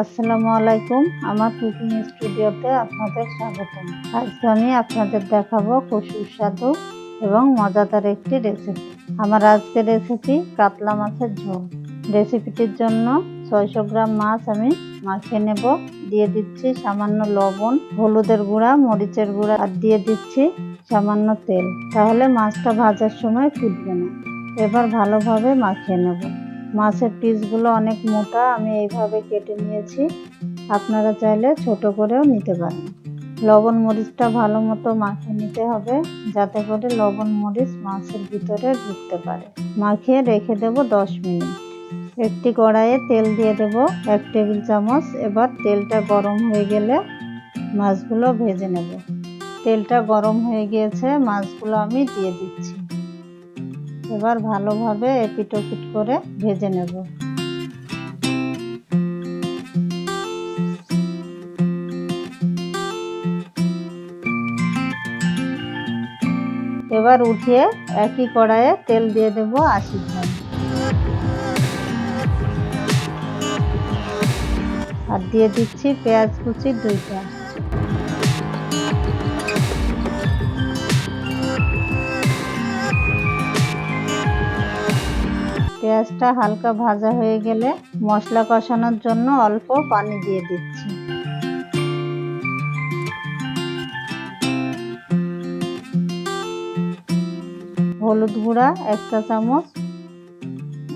আসসালামু আলাইকুম। আমার কুকিং স্টুডিওতে আপনাদের স্বাগতম। আজকে আমি আপনাদের দেখাবো খুব সুস্বাদু এবং মজাদার একটি রেসিপি আমার আজকের রেসিপি কাতলা মাছের ঝোল। রেসিপিটির জন্য ছয়শো গ্রাম মাছ আমি মাখিয়ে নেব। দিয়ে দিচ্ছি সামান্য লবণ, হলুদের গুঁড়া, মরিচের গুঁড়া আর দিয়ে দিচ্ছি সামান্য তেল। তাহলে মাছটা ভাজার সময় ফুটবে না। এবার ভালোভাবে মাখিয়ে নেব। মাছের পিসগুলো অনেক মোটা আমি এইভাবে কেটে নিয়েছি। আপনারা চাইলে ছোট করেও নিতে পারেন। লবণ মরিচটা ভালো মতো মাখিয়ে নিতে হবে যাতে করে লবণ মরিচ মাছের ভিতরে ঢুকতে পারে। মাখিয়ে রেখে দেব দশ মিনিট। একটি কড়াইয়ে তেল দিয়ে দেব এক টেবিল চামচ। এবার তেলটা গরম হয়ে গেলে মাছগুলো ভেজে নেব। তেলটা গরম হয়ে গিয়েছে মাছগুলো আমি দিয়ে দিচ্ছি। এবার ভালোভাবে এপিট ওপিট করে ভেজে নেব। এবার উঠিয়ে একই কড়াইয়ে তেল দিয়ে দেব আশি গ্রাম। আর দিয়ে দিচ্ছি পেঁয়াজ কুচি দুইটা। পেঁয়াজটা হালকা ভাজা হয়ে গেলে মশলা কষানোর জন্য অল্প পানি দিয়ে দিচ্ছি। হলুদ গুঁড়া এক চা চামচ,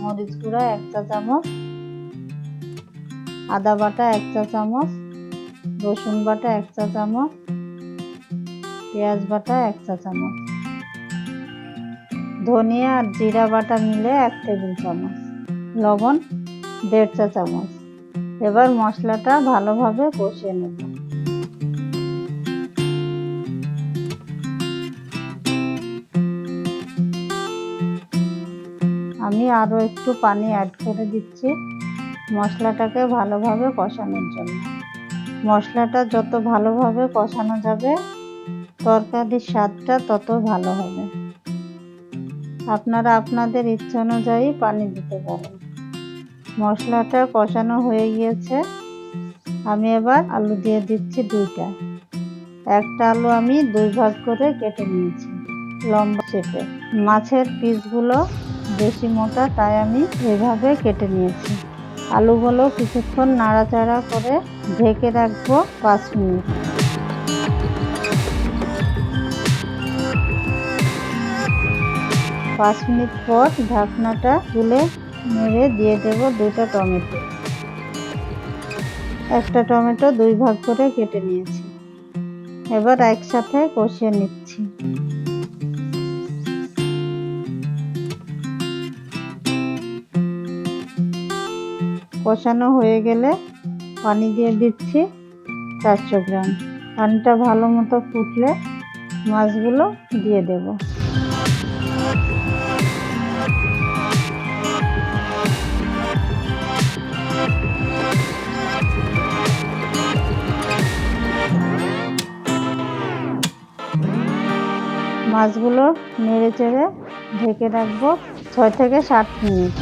মরিচ গুঁড়া এক চা চামচ, আদা বাটা এক চা চামচ, রসুন বাটা এক চা চামচ, পেঁয়াজ বাটা এক চা চামচ। ধনিয়া আর জিরা বাটা মিলে এক টেবিল চামচ, লবণ দেড় চা চামচ। এবার মশলাটা ভালোভাবে কষিয়ে নেব। আমি আরও একটু পানি অ্যাড করে দিচ্ছি মশলাটাকে ভালোভাবে কষানোর জন্য। মশলাটা যত ভালোভাবে কষানো যাবে, তরকারির স্বাদটা তত ভালো হবে। আপনারা আপনাদের ইচ্ছা অনুযায়ী পানি দিতে পারেন। মশলাটা কষানো হয়ে গিয়েছে। আমি এবার আলু দিয়ে দিচ্ছি দুইটা। একটা আলু আমি দুই ভাগ করে কেটে নিয়েছি, লম্বা চেপে মাছের পিসগুলো বেশি মোটা, তাই আমি এইভাবে কেটে নিয়েছি। আলুগুলো কিছুক্ষণ নাড়াচাড়া করে ঢেকে রাখব পাঁচ মিনিট। পাঁচ মিনিট পর ঢাকনাটা তুলে নেড়ে দিয়ে দেব দুটা টমেটো। একটা টমেটো দুই ভাগ করে কেটে নিয়েছি। এবার একসাথে কষিয়ে নিচ্ছি। কষানো হয়ে গেলে পানি দিয়ে দিচ্ছি চারশো গ্রাম। পানিটা ভালো মতো ফুটলে মাছগুলো দিয়ে দেব। মাছগুলো নেড়ে চেড়ে ঢেকে রাখব ছয় থেকে সাত মিনিট।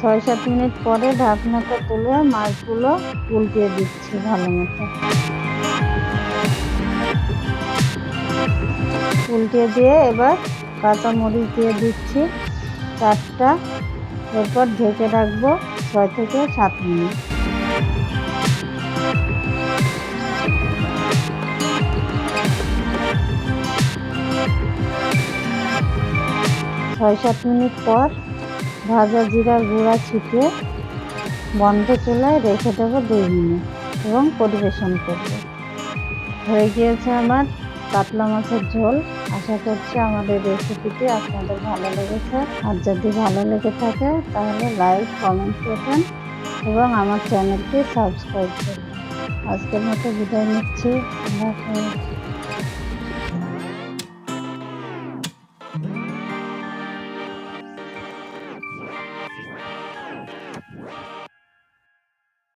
ছয় সাত মিনিট পরে ঢাকনাটা তুলে মাছগুলো উল্টিয়ে দিচ্ছি ভালো মতো। উল্টিয়ে দিয়ে এবার কাঁচা মরিচ দিয়ে দিচ্ছি চারটা এরপর ঢেকে রাখব ছয় থেকে সাত মিনিট। ছয় সাত মিনিট পর ভাজা জিরার গুঁড়া ছিটিয়ে বন্ধ চুলায় রেখে দেবো দুই মিনিট এবং পরিবেশন করব। হয়ে গিয়েছে আমার কাতলা মাছের ঝোল। আশা করছি আমাদের রেসিপিটি আপনাদের ভালো লেগেছে। আর যদি ভালো লেগে থাকে, তাহলে লাইক কমেন্ট করবেন এবং আমার চ্যানেলটি সাবস্ক্রাইব করবেন। আজকের মতো বিদায় নিচ্ছি। আল্লাহ